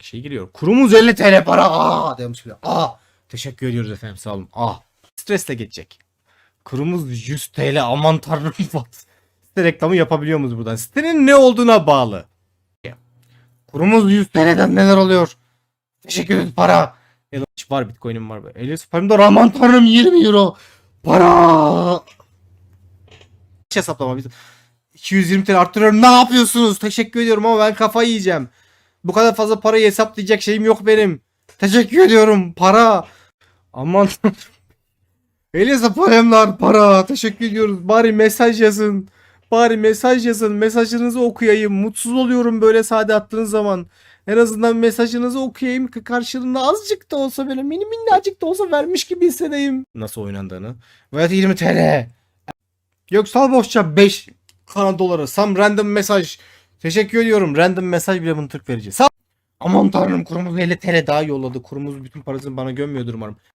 şey giriyor. Kurumuz 50 TL para. Aa demiş bile. Aa teşekkür ediyoruz efendim sağ olun. Aa stresle geçecek. Kurumuz 100 TL aman tanrım. Site reklamı yapabiliyor muyuz buradan? Sitenin ne olduğuna bağlı. Kurumuz 100 TL'den neler oluyor? Teşekkür ederiz para. Elon var bitcoin'im var. Elias param da aman tanrım 20 euro. Para. Hiç hesaplama. Biz 220 TL arttırıyorum. Ne yapıyorsunuz? Teşekkür ediyorum ama ben kafayı yiyeceğim. Bu kadar fazla parayı hesaplayacak şeyim yok benim. Teşekkür ediyorum. Para. Aman. Elias'a paramlar para. Teşekkür ediyoruz. Bari mesaj yazın. Bari mesaj yazın. Mesajınızı okuyayım. Mutsuz oluyorum böyle sade attığınız zaman. En azından mesajınızı okuyayım ki karşılığında azıcık da olsa böyle mini minnacık da olsa vermiş gibi hissedeyim. Nasıl oynandığını. Ve 20 TL. Göksal Boşça 5 kana doları. Sam random mesaj. Teşekkür ediyorum. Random mesaj bile bunu Türk verici. Sağ Aman tanrım kurumuz 50 TL daha yolladı. Kurumuz bütün parasını bana gömmüyordur umarım.